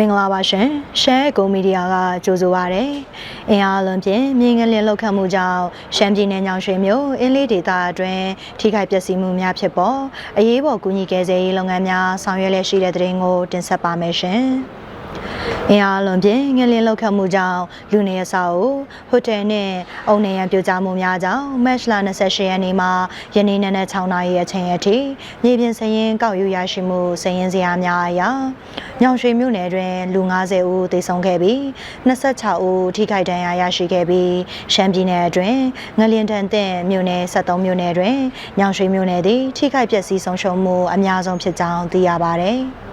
မင်္ဂလာပါရှင်ရှမ်းကုံမီဒီယာကကြိုဆိုပါရစေအင်အားလုံးဖြင့်မြေငလင်လောက်ခတ်မှုကြောင့်ရှမ်းပြည်နယ်ညောင်ရွှေမြို့အင်းလေးဒေသအတွင်းထိခိုက်ပျက်စီးမှုများဖြစ်ပေါ်အရေးပေါ်ကူညီကယ်ဆယ်ရေးလုပ်ငန်းများဆောင်ရွက်လျက်ရှိတဲ့တဲ့ရင်ကိုတင်ဆက်ပါမယ်ရှင် အင်အားလုံးဖြင့်ငလင်လောက်ခတ်မှုကြောင့်လူနေရစာအုပ်ဟိုတယ်နဲ့အုံနေရန်ပြိုကျမှုများကြောင့်မတ်လ28ရက်နေ့မှာယနေ့နက်နက်6နာရီအချိန်အထိမြေပြင်စရင်ကောက်ယူရရှိမှုစရင်စရာများအရာညောင်ရွှေမြို့နယ်တွင်လူ90ဦးသေဆုံးခဲ့ပြီး26ဦးထိခိုက်ဒဏ်ရာရရှိခဲ့ပြီးရှမ်းပြည်နယ်အတွင်းငလျင်တန်တဲ့မြို့နယ်73မြို့နယ်တွင်ညောင်ရွှေမြို့နယ်သည်ထိခိုက်ပျက်စီးဆုံးရှုံးမှုအများဆုံးဖြစ်ကြောင်းသိရပါသည်။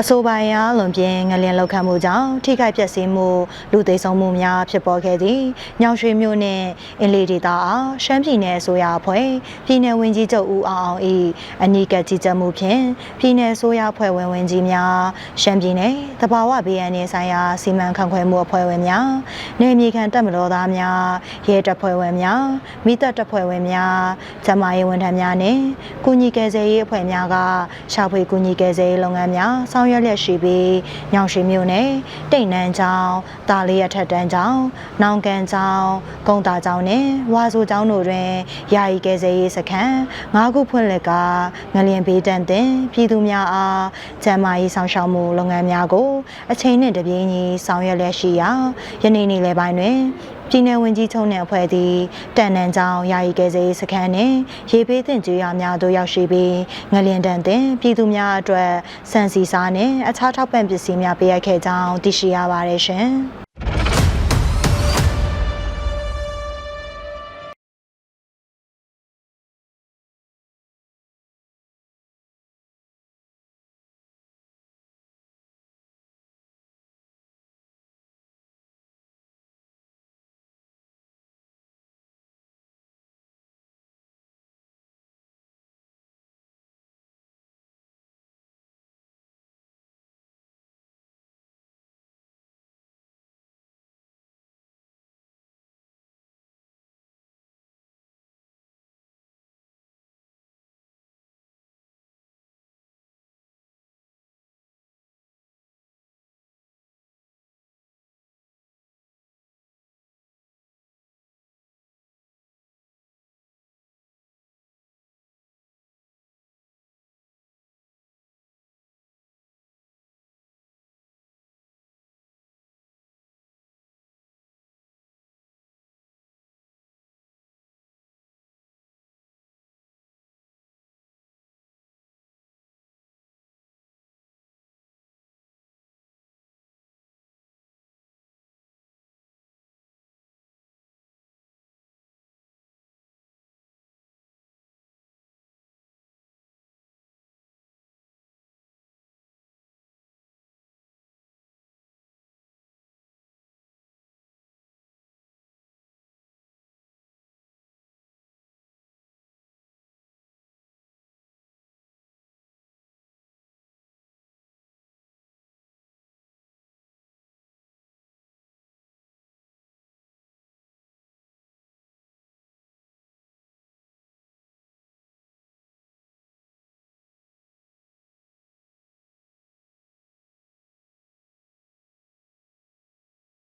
အဆိုပါအားလွန်ပြင်းငလျင်လောက်ခတ်မှုကြောင့်ထိခိုက်ပျက်စီးမှုလူသိဆုံးမှုများဖြစ်ပေါ်ခဲ့သည်။ညောင်ရွှေမြို့နှင့်အင်းလေးဒေသအားရှမ်းပြည်နယ်အစိုးရအဖွဲ့ပြည်내ဝင်ကြီးချုပ်ဦးအောင်အောင်၏အနီးကပ်ကြီးကြပ်မှုဖြင့်ပြည်내အစိုးရအဖွဲ့ဝင်ဝင်ကြီးများရှမ်းပြည်နယ်တဘာဝဘေးအန္တရာယ်ဆိုင်ရာစီမံခန့်ခွဲမှုအဖွဲ့ဝင်များနေမြေခံတပ်မတော်သားများရဲတပ်ဖွဲ့ဝင်များမိသက်တပ်ဖွဲ့ဝင်များဂျမရေးဝန်ထမ်းများနှင့်ကုညီကယ်ဆယ်ရေးအဖွဲ့များကရှာဖွေကုညီကယ်ဆယ်ရေးလုပ်ငန်းများဆောင်ရွက်လျက်ရှိပြီးညောင်ရွှေမြို့နယ်တိတ်နန်းကျောင်းတာလေးရထက်တန်းကျောင်းနောင်ကန်ကျောင်းဂုံတာကျောင်းနှင့်ဝါဆိုကျောင်းတို့တွင်ယာယီကယ်ဆယ်ရေးစခန်း၅ခုဖွင့်လှစ်ကငလျင်ဘေးတန်တင်ပြည်သူများအားကျန်းမာရေးဆောင်ရှောက်မှုလုပ်ငန်းများကိုအချိန်နှင့်တပြေးညီဆောင်ရွက်လျက်ရှိရာယနေ့နေ့လယ်ပိုင်းတွင် ပြည်내ဝင်ကြီးချုပ်နှင့်အဖွဲ့သည်တန်နန်ကျောင်းယာယီကယ်ဆယ်ရေးစခန်းနှင့်ရေဘေးသင့်ကျေးရွာများသို့ရောက်ရှိပြီးငလျင်တန်တင်ပြည်သူများအတွက်စံစီစားနှင့်အခြားထောက်ပံ့ပစ္စည်းများပေးအပ်ခဲ့ကြောင်းသိရှိရပါတယ်ရှင်။